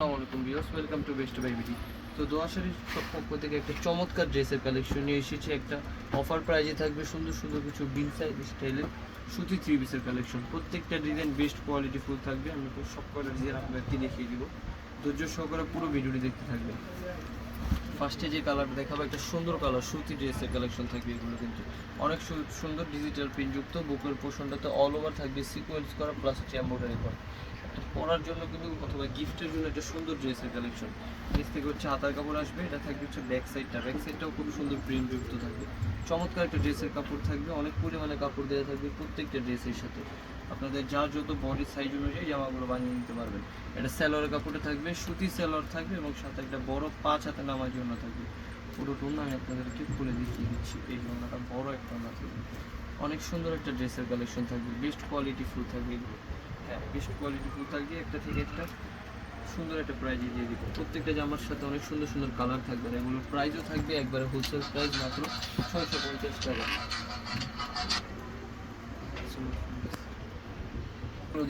আসসালামু আলাইকুম viewers, welcome to Best Buy BD. তো দোয়াশারির পক্ষ থেকে একটা চমৎকার ড্রেসের কালেকশন নিয়ে এসেছে। একটা অফার প্রাইজে থাকবে সুন্দর সুন্দর কিছু বিন সাইজ স্টাইলের সুতি থ্রি পিসের কালেকশন। প্রত্যেকটা ডিজাইন বেস্ট কোয়ালিটি ফুল থাকবে। আমি সব কটা ডিজাইন আপনাদেরকে দেখিয়ে দিব। ধৈর্য সহকারে পুরো ভিডিওটি দেখতে থাকবে ফার্স্টে যে কালার দেখাবো, একটা সুন্দর কালার, সুতি ড্রেসের কালেকশন থাকবে এগুলো কিন্তু। অনেক সুন্দর ডিজিটাল প্রিন্টযুক্ত বুকের পোষণটাতে অল ওভার থাকবে সিকোয়েন্স করা প্লাস হচ্ছে এম্ব্রয়ডারি করা। পরার জন্য কিন্তু, অথবা গিফটের জন্য একটা সুন্দর ড্রেসের কালেকশন নিচ থেকে হচ্ছে হাতার কাপড় আসবে, এটা থাকবে হচ্ছে ব্যাক সাইডটা ব্যাক সাইডটাও খুব সুন্দর প্রিন্টযুক্ত থাকবে। চমৎকার একটা ড্রেসের কাপড় থাকবে, অনেক পরিমাণে কাপড় দেওয়া থাকবে প্রত্যেকটা ড্রেসের সাথে। আপনাদের যার যত বডি সাইজ অনুযায়ী জামাগুলো বানিয়ে নিতে পারবেন। এটা স্যালোয়ার কাপড়ে থাকবে, সুতি স্যালোয়ার থাকবে এবং সাথে একটা বড় পাঁচ হাতে নামার জন্য থাকবে। পুরো টুনা আমি আপনাদেরকে খুলে দেখিয়ে দিচ্ছি, এই জন্যটা বড় একটা ওনা থাকবে অনেক সুন্দর একটা ড্রেসের কালেকশন থাকবে বেস্ট কোয়ালিটি ফুল থাকবে এগুলো। বেস্ট কোয়ালিটি ফুল থাকবে, একটা থেকে একটা সুন্দর একটা প্রাইজে দিয়ে দিব। প্রত্যেকটা জামার সাথে অনেক সুন্দর সুন্দর কালার থাকবে এগুলোর প্রাইজও থাকবে একবারে হোলসেল প্রাইস মাত্র ছয়শো পঞ্চাশ টাকা।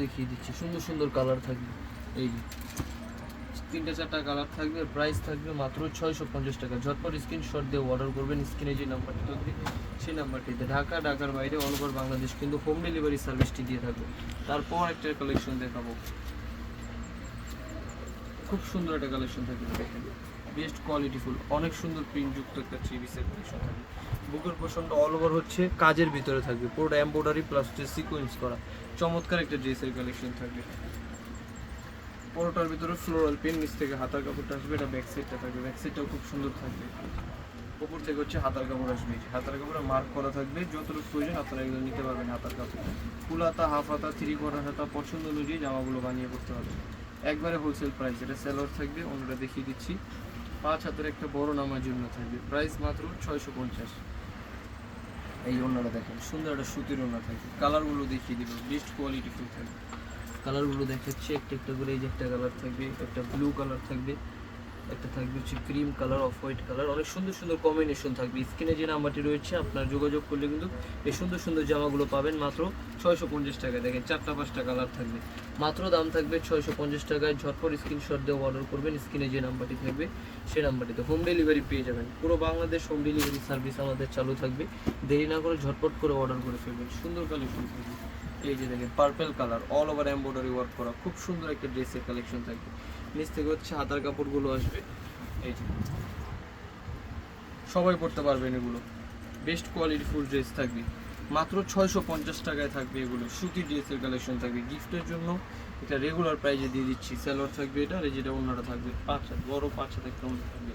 দেখিয়ে দিচ্ছি, সুন্দর সুন্দর কালার থাকবে, এই তিনটা চারটা কালার থাকবে প্রাইস থাকবে মাত্র ছয়শো পঞ্চাশ টাকা। ঝটপট স্ক্রিনশট দিয়ে অর্ডার করবেন স্ক্রিনে যে নাম্বারটি থাকবে সেই নাম্বারটিতে ঢাকা, ঢাকার বাইরে অল ওভার বাংলাদেশ, কিন্তু হোম ডেলিভারি সার্ভিসটি দিয়ে থাকবে। তারপর একটা কালেকশন দেখাবো। খুব সুন্দর একটা কালেকশন থাকবে দেখেন। Best quality full. অনেক সুন্দর প্রিন্টযুক্ত একটা থ্রি পিসের কালেকশন থাকবে। বুকের পোষণটা অল ওভার হচ্ছে, কাজের ভিতরে থাকবে। পুরোটা এমব্রয়ডারি প্লাস হচ্ছে সিকোয়েন্স করা। চমৎকার একটা ড্রেসের কালেকশন থাকবে। পুরোটার ভিতরে ফ্লোরাল পেন নিচ থেকে হাতার কাপড়টা আসবে, এটা ব্যাক সাইডটা থাকবে। ব্যাক সাইডটাও খুব সুন্দর থাকবে। উপর থেকে হচ্ছে হাতার কাপড় আসবে। হাতার কাপড়ে মার্ক করা থাকবে, যতটুকু প্রয়োজন আপনারা এগুলো নিতে পারবেন হাতার কাপড়। ফুল হাতা হাফ হাতা থ্রি কোয়ার্টার হাতা, পছন্দ অনুযায়ী জামাগুলো বানিয়ে করতে হবে। একবারে হোলসেল প্রাইস এটা সেলর থাকবে অন্যটা দেখিয়ে দিচ্ছি। পাঁচ হাতের একটা বড় নামার জন্য থাকবে। প্রাইস মাত্র ছয়শো পঞ্চাশ। এই ওনারা দেখেন, সুন্দর একটা সুতির ওনা থাকবে। কালারগুলো দেখিয়ে দিব বেস্ট কোয়ালিটি ফুল থাকবে। কালারগুলো দেখাচ্ছি। একটা একটা করে এই যে একটা কালার থাকবে, একটা ব্লু কালার থাকবে, একটা থাকবে হচ্ছে cream colour off white colour অনেক সুন্দর সুন্দর কম্বিনেশন থাকবে। স্ক্রিনে যে নাম্বারটি রয়েছে, আপনার যোগাযোগ করলে কিন্তু এই সুন্দর সুন্দর জামাগুলো পাবেন মাত্র ছয়শো পঞ্চাশ টাকা দেখেন, চারটা পাঁচটা কালার থাকবে। মাত্র দাম থাকবে ছয়শো পঞ্চাশ টাকায়। ঝটপট স্ক্রিনশট দিয়ে অর্ডার করবেন। স্ক্রিনে যে নাম্বারটি থাকবে, সেই নাম্বারটিতে হোম ডেলিভারি পেয়ে যাবেন। পুরো বাংলাদেশ হোম ডেলিভারি সার্ভিস আমাদের চালু থাকবে। দেরি না করে ঝটপট করে অর্ডার করে ফেলবেন। সুন্দর কালেকশন থাকবে। এই যে দেখেন purple colour all over embroidery work করা, খুব সুন্দর একটা ড্রেসের কালেকশন থাকবে। নিচ থেকে হচ্ছে হাতার কাপড়গুলো আসবে। এই যে, সবাই পড়তে পারবেন এগুলো। বেস্ট কোয়ালিটি ফুল ড্রেস থাকবে। মাত্র ছয়শো পঞ্চাশ টাকায় থাকবে এগুলো। সুতি ড্রেসের কালেকশন থাকবে। গিফটের জন্য এটা রেগুলার প্রাইজে দিয়ে দিচ্ছি। স্যালোয়ার থাকবে এটা আর যেটা অন্যটা থাকবে। পাঁচ হাত, বড় পাঁচ হাত একটা অন্য থাকবে।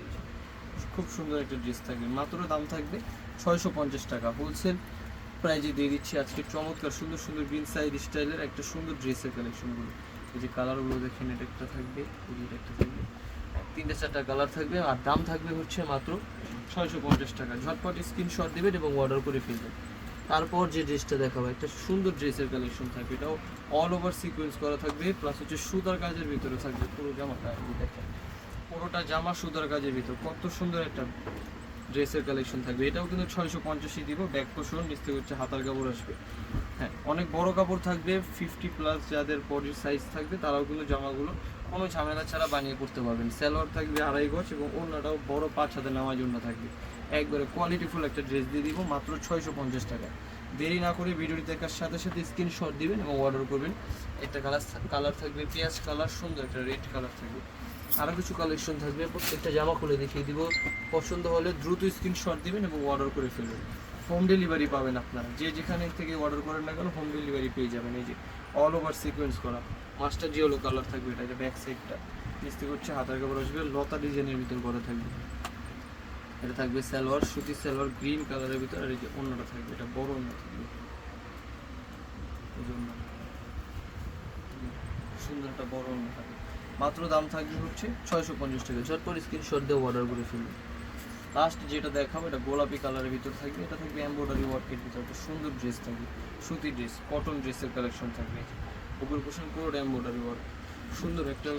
খুব সুন্দর একটা ড্রেস থাকবে। মাত্র দাম থাকবে ছয়শো পঞ্চাশ টাকা। হোলসেল প্রাইজে দিয়ে দিচ্ছি আজকে চমৎকার, সুন্দর সুন্দর বিন সাইড স্টাইলের একটা সুন্দর ড্রেসের কালেকশনগুলো এই যে কালারগুলো দেখেন, এটা একটা থাকবে এটা একটা থাকবে। তিনটে, চারটা কালার থাকবে আর দাম থাকবে হচ্ছে মাত্র ছয়শো পঞ্চাশ টাকা। ঝটপট স্ক্রিনশট দেবেন এবং অর্ডার করে ফেলবেন। তারপর যে ড্রেসটা দেখাবো, একটা সুন্দর ড্রেসের কালেকশন থাকবে। এটাও অল ওভার সিকোয়েন্স করা থাকবে প্লাস হচ্ছে সুতার কাজের ভিতরে থাকবে পুরো জামাটা। দেখেন, পুরোটা জামা সুতার কাজের ভিতর। কত সুন্দর একটা ড্রেসের কালেকশন থাকবে। এটাও কিন্তু ছয়শো পঞ্চাশই দিব ব্যাক পোষণ নিচ থেকে হচ্ছে হাতার কাপড় আসবে। হ্যাঁ অনেক বড় কাপড় থাকবে ফিফটি প্লাস যাদের বডির সাইজ থাকবে, তারাও কিন্তু জামাগুলো কোনো ঝামেলা ছাড়া বানিয়ে করতে পারবেন। স্যালোয়ার থাকবে আড়াই গজ এবং অন্যটাও বড় পাঁচ হাতে নেওয়ার জন্য থাকবে। একবারে কোয়ালিটিফুল একটা ড্রেস দিয়ে দিব, মাত্র ছয়শো পঞ্চাশ টাকা। দেরি না করে ভিডিওটি দেখার সাথে সাথে স্ক্রিনশট দিবেন এবং অর্ডার করবেন। একটা কালার কালার থাকবে পেঁয়াজ কালার সুন্দর একটা রেড কালার থাকবে। আরও কিছু কালেকশন থাকবে, প্রত্যেকটা জামা খুলে দেখিয়ে দিব। পছন্দ হলে দ্রুত স্ক্রিনশট দিবেন এবং অর্ডার করে ফেলবেন। হোম ডেলিভারি পাবেন আপনারা। যে যেখানে থেকে অর্ডার করেন না কেন হোম ডেলিভারি পেয়ে যাবেন। এই যে অল ওভার সিকোয়েন্স করা। মাস্টার জিওলো কালার থাকবে এটা ব্যাক সাইডটা নিচ থেকে হচ্ছে হাতার কাপড় আসবে, লতা ডিজাইনের ভিতর করা থাকবে। এটা থাকবে সালোয়ার সুতি সালোয়ার, গ্রিন কালারের ভিতর, আর এই যে অন্যটা থাকবে, এটা বড় অন্য থাকবে। সুন্দর একটা বড় অন্য থাকবে। মাত্র দাম থাকবে হচ্ছে ছয়শো পঞ্চাশ টাকা। ঝটপট স্ক্রিনশট দিয়ে অর্ডার করে ফেলবেন লাস্ট যেটা দেখাবো, এটা গোলাপি কালারের ভিতর থাকবে। এটা থাকবে এমব্রয়ডারি ওয়ার্কের ভিতর। একটা সুন্দর ড্রেস থাকবে। সুতি ড্রেস কটন ড্রেসের কালেকশন থাকবে। উপর পোষণ পুরো এমব্রয়ডারি ওয়ার্ক সুন্দর একটা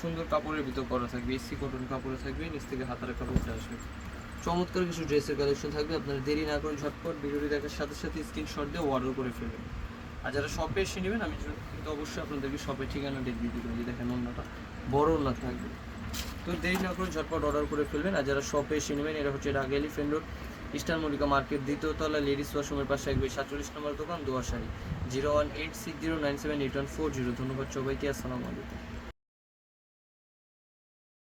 সুন্দর কাপড়ের ভিতর করা থাকবে এসি কটন কাপড়ে থাকবে, নিচ থেকে হাতার কাপড়টা আসবে। চমৎকার কিছু ড্রেসের কালেকশন থাকবে, আপনারা দেরি না করে ঝটপট ভিডিওটি দেখার সাথে সাথে স্ক্রিনশট দিয়ে অর্ডার করে ফেলবেন। আর যারা শপে এসে নেবেন, আমি কিন্তু অবশ্যই আপনাদেরকে শপের ঠিকানা দিয়ে দিয়ে দেবো এই যে দেখেন অন্যটা বড় ওনার থাকবে। তো দেরি না করে ঝটপট অর্ডার করে ফেলবেন, আর যারা শপে এসে নেবেন এটা হচ্ছে Dhaka elephant road eastern Mallika market, দ্বিতীয় তলা লেডিস ওয়াশরুমের পাশে একবে সাতচল্লিশ নম্বর দোকান দোয়াশাড়ি zero one eight six zero nine seven eight one four zero ধন্যবাদ সবাইকে, আসসালামু আলাইকুম।